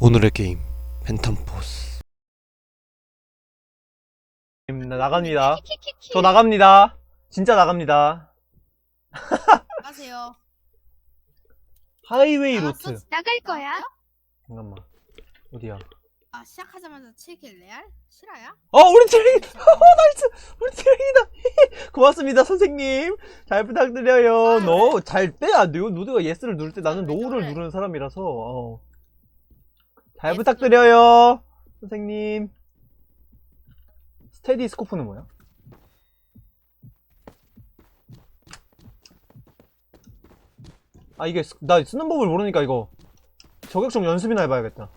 오늘의 게임 나 나갑니다. 저 나갑니다. 진짜 나갑니다. 하세요. 하이웨이 아. 써- 나갈 거야? 잠깐만. 어디야? 아 시작하자마자 7킬 레알? 실화야? 어, 우리 트레인! 어, 나이스! 우리 트레인이다! 고맙습니다, 선생님. 잘 부탁드려요. 아, 너, 잘 빼야 돼요. 노드가 예스를 누를 때 나는 왜 노우를 저래? 누르는 사람이라서, 어. 잘 부탁드려요. 선생님. 스테디 스코프는 뭐야? 아, 이게, 스- 나 쓰는 법을 모르니까 이거. 저격총 연습이나 해봐야겠다.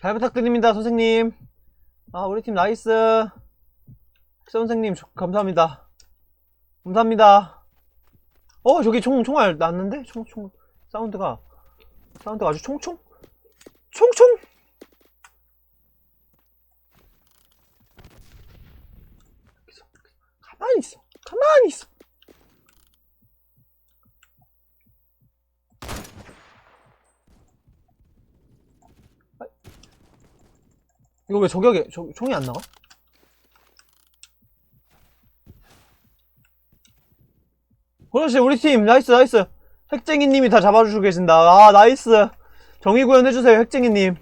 잘 부탁드립니다, 선생님. 아, 우리 팀 나이스. 선생님, 조- 감사합니다. 감사합니다. 어, 저기 총, 총알 났는데? 총, 총, 사운드가, 사운드가 아주 총총? 총총! 가만히 있어. 가만히 있어. 이거 왜 저격에, 저, 총이 안 나가? 그렇지, 우리 팀, 나이스, 나이스. 핵쟁이님이 다 잡아주시고 계신다. 아, 나이스. 정의 구현해주세요, 핵쟁이님.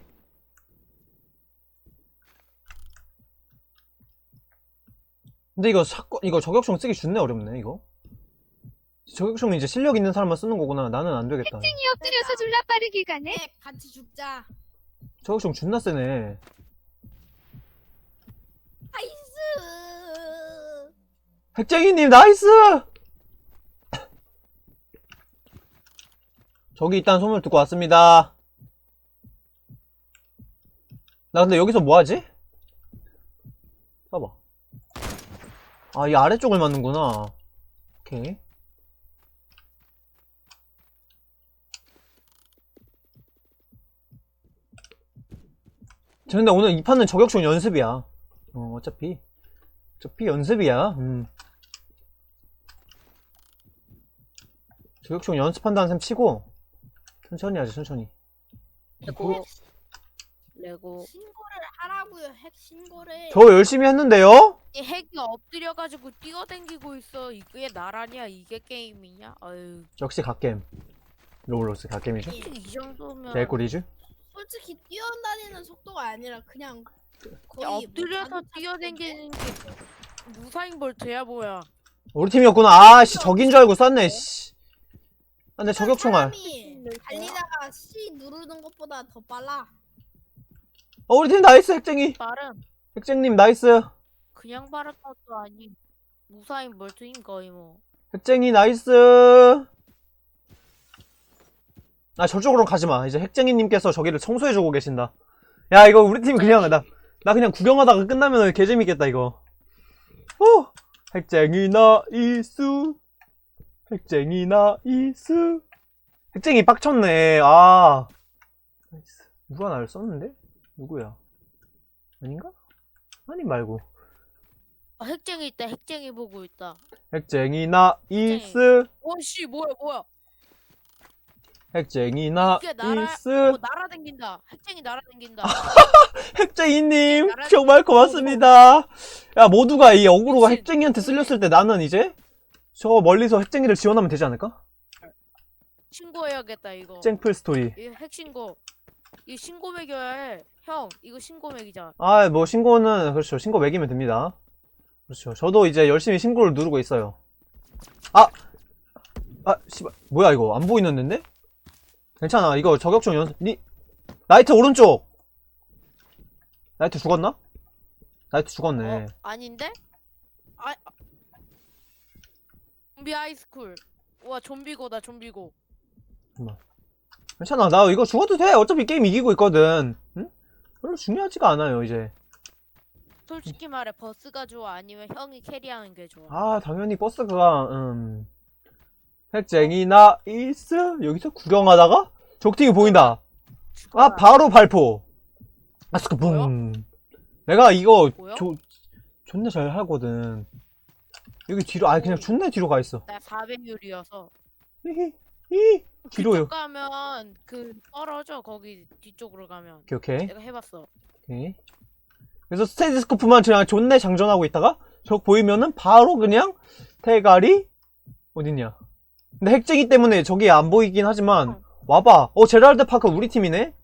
근데 이거 샷건, 이거 저격총 쓰기 존나 어렵네, 이거. 저격총은 이제 실력 있는 사람만 쓰는 거구나. 나는 안 되겠다. 이 엎드려서 졸라 빠르게 가네? 네 같이 죽자. 저격총 존나 세네. 나이스. 핵쟁이님, 나이스! 저기 있다는 소문을 듣고 왔습니다. 나 근데 여기서 뭐하지? 봐봐. 아, 이 아래쪽을 맞는구나. 오케이. 저 근데 오늘 이 판은 저격총 연습이야. 어, 어차피. 어차피 연습이야. 음. 저격총 연습한다는 셈 치고 천천히 하지 천천히. 레고. 레고. 신고를 하라고요. 핵 신고를. 저 열심히 했는데요? 이 핵이 엎드려가지고 뛰어댕기고 있어. 이게 나라냐 이게 게임이냐? 아유. 역시 갓겜. 로블록스 갓겜이죠. 솔직히 이 정도면 개꿀이죠? 솔직히 뛰어다니는 속도가 아니라 그냥 거의 야, 뭐 엎드려서 자동차 뛰어댕기는 게 무사인 볼트야 뭐야. 우리 팀이었구나. 아씨 적인 줄 알고 쐈네 씨. 아, 근데 저격총알. 사람이 달리다가 C 누르는 것보다 더 빨라. 어 우리 팀 나이스 핵쟁이. 빠른 핵쟁님 나이스. 그냥 빠른 것도 아닌 무사인 볼트인 거의 뭐 핵쟁이 나이스. 아 저쪽으로 가지 마. 이제 핵쟁이님께서 저기를 청소해 주고 계신다. 야 이거 우리 팀 그냥 나, 나 그냥 구경하다가 끝나면 개재밌겠다 이거. 어 핵쟁이 나이스. 핵쟁이 나이스 핵쟁이 빡쳤네 아 누가 나를 썼는데? 누구야? 아닌가? 아니 말고 아, 핵쟁이 있다 핵쟁이 보고 있다 핵쟁이 나 이스 와씨 뭐야 뭐야 핵쟁이 이게 나이스 나라 어, 날아댕긴다 핵쟁이 날아댕긴다 핵쟁이님 나라- 정말 고맙습니다. 야 모두가 이 어그로가 그치. 핵쟁이한테 쓸렸을 때 나는 이제 저 멀리서 핵쟁이를 지원하면 되지 않을까? 신고해야겠다 이거 쨍플 스토리. 이 핵신고 이 신고 매겨야 해 형 이거 신고 매기자 아 뭐 신고는 그렇죠 신고 매기면 됩니다. 그렇죠. 저도 이제 열심히 신고를 누르고 있어요. 아, 아 씨발 뭐야 이거 안 보이는데? 괜찮아 이거 저격총 연습. 니 라이트 오른쪽. 라이트 죽었나? 라이트 죽었네. 어 아닌데 아 아. 좀비 하이스쿨 와 좀비고다 좀비고 괜찮아. 나 이거 죽어도 돼. 어차피 게임 이기고 있거든. 응? 별로 중요하지가 않아요 이제. 솔직히 말해 버스가 좋아? 아니면 형이 캐리하는 게 좋아? 아 당연히 버스가 음. 핵쟁이 나이스? 여기서 구경하다가 적팀이 보인다. 아 바로 발포. 아스크 붐 내가 이거 뭐야? 조, 존나 잘 하거든. 여기 뒤로 아 그냥 존나 뒤로 가 있어. 나 400율이어서 히 뒤로요. 그쪽 가면 그 떨어져 거기 뒤쪽으로 가면 오케이 오케이 내가 해봤어 오케이. 그래서 스테디스코프만 그냥 존내 장전하고 있다가 적 보이면은 바로 그냥 대가리 어딨냐? 근데 핵쟁이 때문에 저기 안 보이긴 하지만 어. 와봐. 어 제랄드 파커 우리 팀이네.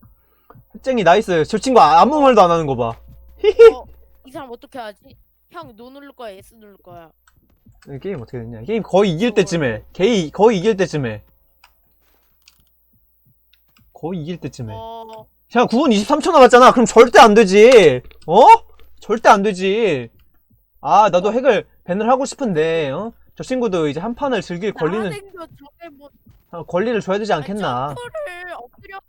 핵쟁이 나이스. 저 친구 아- 아무 말도 안 하는 거 봐. 어, 이 사람 어떻게 하지? 형 노 누를 거야 S 누를 거야 이 게임 어떻게 됐냐? 게임 거의 이길 때쯤에. 게임 거의 이길 때쯤에. 거의 이길 때쯤에. 어 야, 9분 23초 남았잖아. 그럼 절대 안 되지. 어? 절대 안 되지. 아, 나도 핵을 밴을 하고 싶은데, 어? 저 친구도 이제 한 판을 즐길 권리는, 뭐 어, 권리를 줘야 되지 아니, 않겠나. 점프를 엎드려가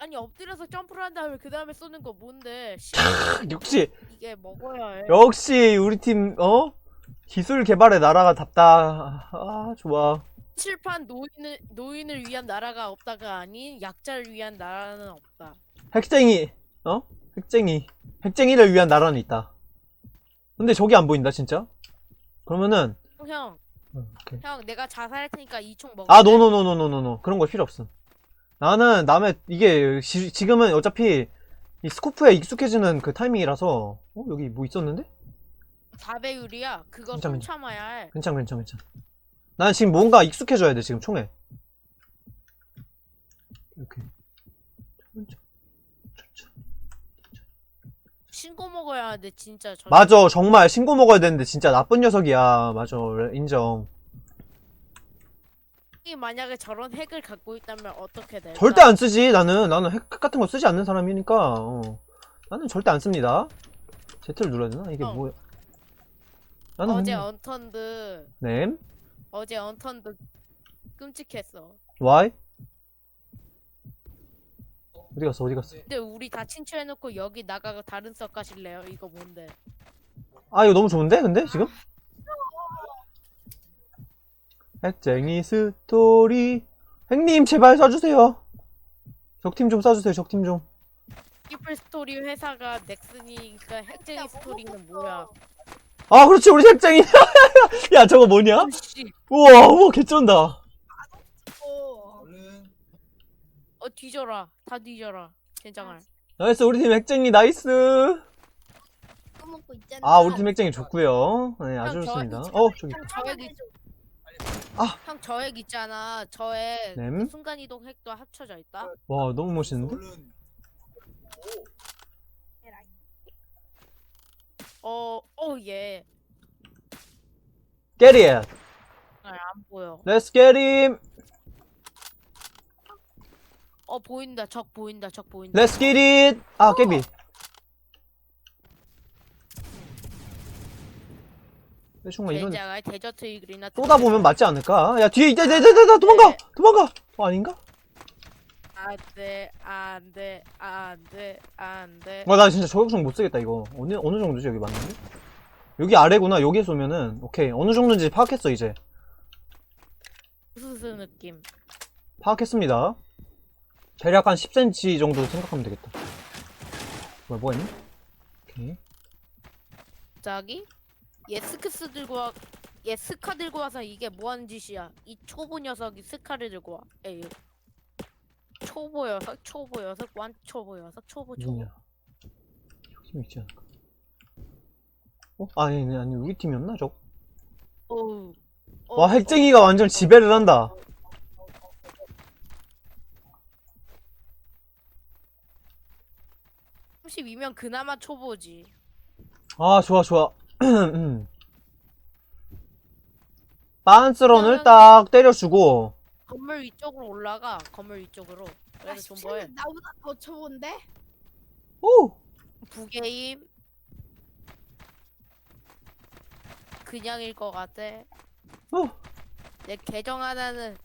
아니 엎드려서 점프를 한 다음에 그 다음에 쏘는 거 뭔데 씨, 역시, 이게 먹어야 해 역시 우리 팀, 어? 기술 개발의 나라가 답다. 아, 좋아. 칠판 노인을 노인을 위한 나라가 없다가 아닌 약자를 위한 나라는 없다. 핵쟁이, 어? 핵쟁이. 핵쟁이를 위한 나라는 있다. 근데 저기 안 보인다, 진짜? 그러면은, 형, 어, 오케이. 형 내가 자살할 테니까 이 총 먹어. 아, 노노노노노노노. 그런 거 필요 없음. 나는 남의, 이게, 지, 지금은 어차피, 이 스코프에 익숙해지는 그 타이밍이라서, 어, 여기 뭐 있었는데? 4배율이야. 그거 괜찮아, 손 참아야 해. 괜찮, 괜찮, 괜찮. 난 지금 뭔가 익숙해져야 돼, 지금 총에. 이렇게. 신고 먹어야 돼 진짜. 저 맞아, 정말 신고 먹어야 되는데, 진짜 나쁜 녀석이야. 맞아, 인정. 이 만약에 저런 핵을 갖고 있다면 어떻게 돼? 절대 안 쓰지, 나는. 나는 핵 같은 거 쓰지 않는 사람이니까, 어. 나는 절대 안 씁니다. Z를 눌러야 되나? 이게 어. 뭐야? 나는 어제 그냥- 언턴드 네. 어제 언턴드 끔찍했어. Why? 어디 갔어? 어디 갔어? 근데 우리 다 친추해놓고 여기 나가고 다른 석 가실래요? 이거 뭔데? 아 이거 너무 좋은데? 근데 지금? 핵쟁이 스토리 핵님 제발 쏴주세요 적팀 좀 쏴주세요 적팀 좀 피플 스토리 회사가 넥슨이니까 핵쟁이 스토리는 뭐야? 아 그렇지 우리 핵쟁이 야 저거 뭐냐? 씨, 우와 우와 개쩐다 어. 어 뒤져라, 다 뒤져라, 젠장할. 나이스 우리 팀 핵쟁이 나이스 먹고 있잖아. 아 우리 팀 핵쟁이 좋구요 네 아주 좋습니다. 어 저기 형 저액 있, 아. 형 저액 있잖아. 저액 네. 그 순간 이동 핵도 합쳐져 있다. 와 너무 멋있는데? 어, 어 예. Get it 아, 안 보여. Let's get him 어 보인다. 적 보인다. 적 보인다. Let's get it 아 깨비 대충 뭐 이런 데저트 이글이나 쏟아보면 맞지 않을까? 야 뒤에 있다 있다 있다 있다 도망가 도망가 어 아닌가? 안돼 안돼 안돼 안돼 와 나 진짜 저격총 못 쓰겠다 이거 어느 어느 정도지 여기 맞는데? 여기 아래구나 여기에 쏘면은 오케이 어느 정도인지 파악했어 이제 우스스 느낌 파악했습니다 대략 한 10cm 정도 생각하면 되겠다 뭐야 뭐가 있니? 오케이 갑자기 얘 스크스 들고 와, 얘 스카 들고 와서 이게 뭐하는 짓이야? 이 초보 녀석이 스카를 들고 와. 에이. 초보 녀석, 초보 녀석, 완 초보 녀석, 초보 초보. 누구냐 팀 있지 않을까? 어? 아니 아니 아니 우리 팀이었나 저거? 어우. 와 핵쟁이가 완전 지배를 한다 32면 그나마 초보지. 아 좋아 좋아 빤스런을 딱 때려주고 건물 위쪽으로 올라가. 건물 위쪽으로. 아, 그래서 좀 뭐해? 나보다 더 좋은데? 오! 부게임. 그냥일 것 같아. 어. 내 계정 하나는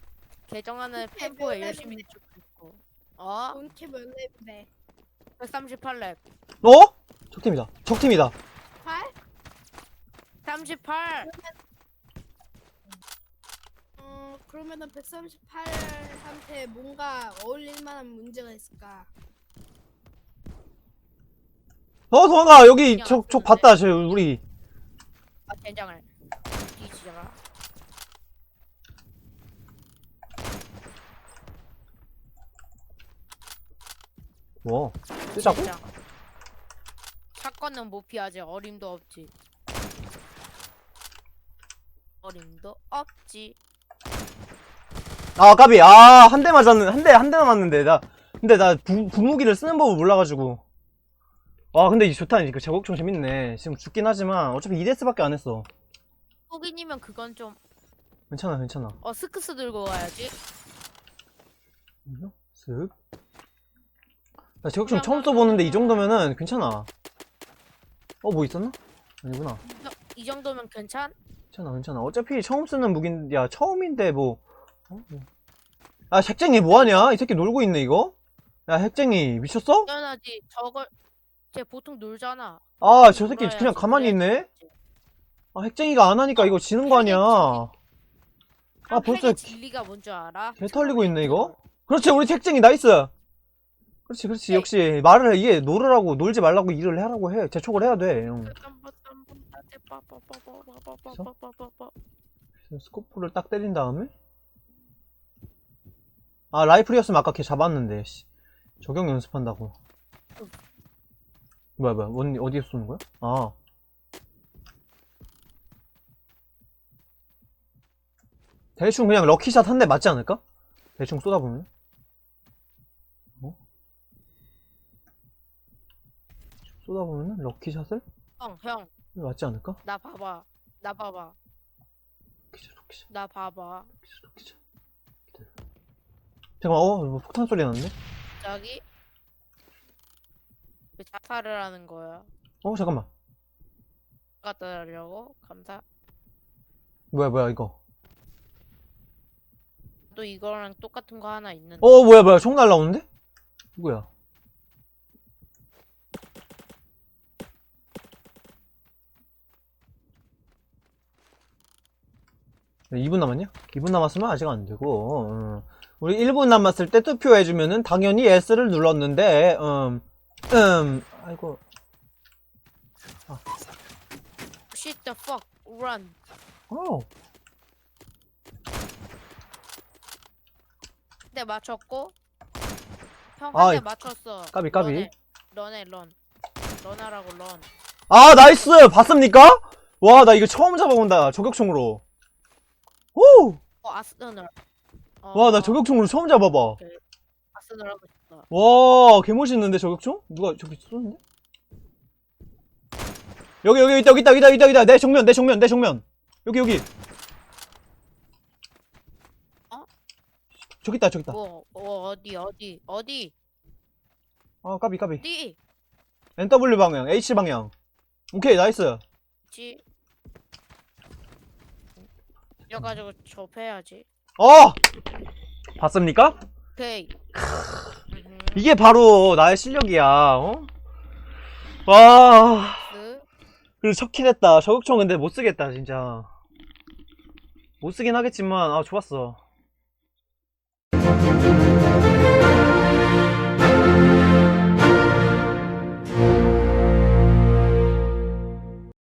계정 하나는 몇 열심히 있고. 어? 본캐 몇 렙인데? 138렙. 어? 적팀이다 적팀이다 8? 38. 어, 그러면은 138한테 뭔가 어울릴 만한 문제가 있을까? 어 도망가 여기 그냥 적 없었는데. 봤다 저 우리 아, 된장을. 뭐 쓰자고? 사건은 못 피하지. 어림도 없지. 어림도 없지. 아 까비 아 한 대 맞았는 한 대 한대 남았는데 나 근데 나 부, 부무기를 쓰는 법을 몰라가지고 와 근데 이 좋다 이거 제곡총 재밌네 지금 죽긴 하지만 어차피 2데스밖에 안 했어 호기님은 그건 좀, 괜찮아 괜찮아 어, 스크스 들고 가야지. 쓱. 나 제곡총 처음 써보는데 이 정도면은 괜찮아 어 뭐 있었나? 아니구나 어, 이 정도면 괜찮? 괜찮아 괜찮아 어차피 처음 쓰는 무기인 야 처음인데? 뭐. 아 핵쟁이 뭐하냐 이 새끼 놀고 있네 이거 야 핵쟁이 미쳤어? 당연하지. 저걸, 쟤 보통 놀잖아. 아 저 새끼 놀아야지, 그냥 가만히 있네. 아 핵쟁이가 안 하니까 이거 지는 거 아니야 아 벌써 핵의 진리가 뭔 줄 알아? 개 털리고 있네 이거 그렇지 우리 핵쟁이 나이스 그렇지 그렇지 역시 말을 해 이게 놀으라고 놀지 말라고 일을 하라고 해 재촉을 해야 돼 형. 스코프를 딱 때린 다음에 아 라이플이었으면 아까 걔 잡았는데 씨. 적용 연습한다고 뭐야 뭐야 어디, 어디에 쏘는 거야? 아 대충 그냥 럭키샷 한 대 맞지 않을까? 대충 쏟아보면 어? 쏟아보면은 럭키샷을 형, 형, 맞지 않을까? 나 봐봐. 나 봐봐. 럭키샷 럭키샷 나 봐봐. 럭키샷 럭키샷 기다려 잠깐만 어 뭐 폭탄 소리 났는데? 갑자기 왜 자살을 하는 거야? 어 잠깐만 갖다 달려고? 감사. 뭐야 뭐야 이거 또 이거랑 똑같은 거 하나 있는데. 어 뭐야 뭐야 총 날라오는데? 누구야? 네, 2분 남았냐? 2분 남았으면 아직 안 되고 어. 우리 1분 남았을 때 투표해주면은 당연히 S를 눌렀는데 음, 음 아이고 Shit the fuck, run. 어네 맞췄고. 형 아, 한대 맞췄어. 까비, 까비. 런해 런. 런하라고 런. 아 나이스 봤습니까? 와 나 이거 처음 잡아본다 저격총으로 오! 어 아스널. 어, 와나 저격총으로 처음 잡아봐 아스널 하고 싶다. 와, 개멋있는데, 저격총? 누가 저기 쏘는데? 여기, 여기, 있다, 여기 있다, 여기 있다, 여기 있다, 여기 있다. 내 정면, 내 정면, 내 정면. 여기, 여기. 어? 저기 있다, 저기 있다. 뭐, 어, 어디 어디 어디 아, 까비, 까비. 어디? NW 방향, H 방향. 오케이, 나이스. 지. 이래가지고 접해야지. 어! 봤습니까? 오케이. 음, 이게 바로 나의 실력이야, 어? 와, 스. 그래도 쳤긴 했다. 저격총 근데 못 쓰겠다, 진짜. 못 쓰긴 하겠지만, 아, 좋았어.